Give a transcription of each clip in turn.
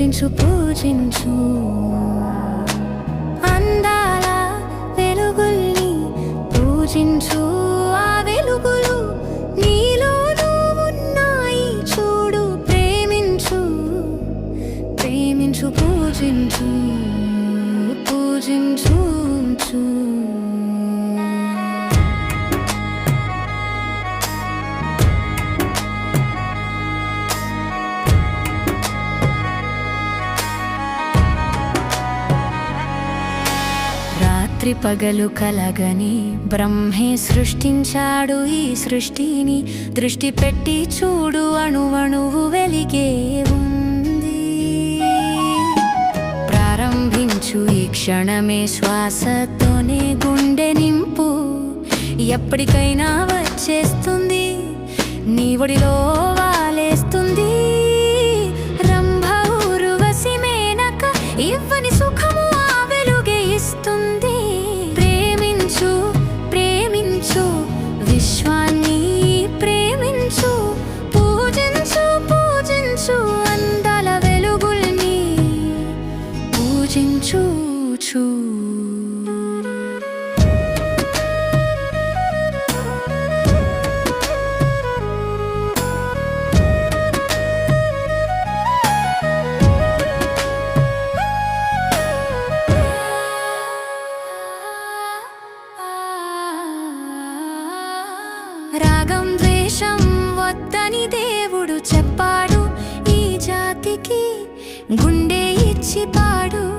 ప్రేమించు పూజించు. అందాల వెలుగుల్ని పూజించు. ఆ వెలుగులు నీలోనూ ఉన్నాయి చూడు ప్రేమించు. ప్రేమించు పూజించు పూజించు రాత్రి పగలు కలగని బ్రహ్మే సృష్టించాడు ఈ సృష్టిని. దృష్టి పెట్టి చూడు అణువణువు వెలిగే ఉంది. ప్రారంభించు ఈ క్షణమే శ్వాసతోనే గుండె నింపు. ఎప్పటికైనా వచ్చేస్తుంది నీ ఒడిలో రాగం ద్వేషం వద్దని దేవుడు చెప్పాడు. ఈ జాతికి గుండె ఇచ్చి పాడు.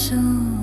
住。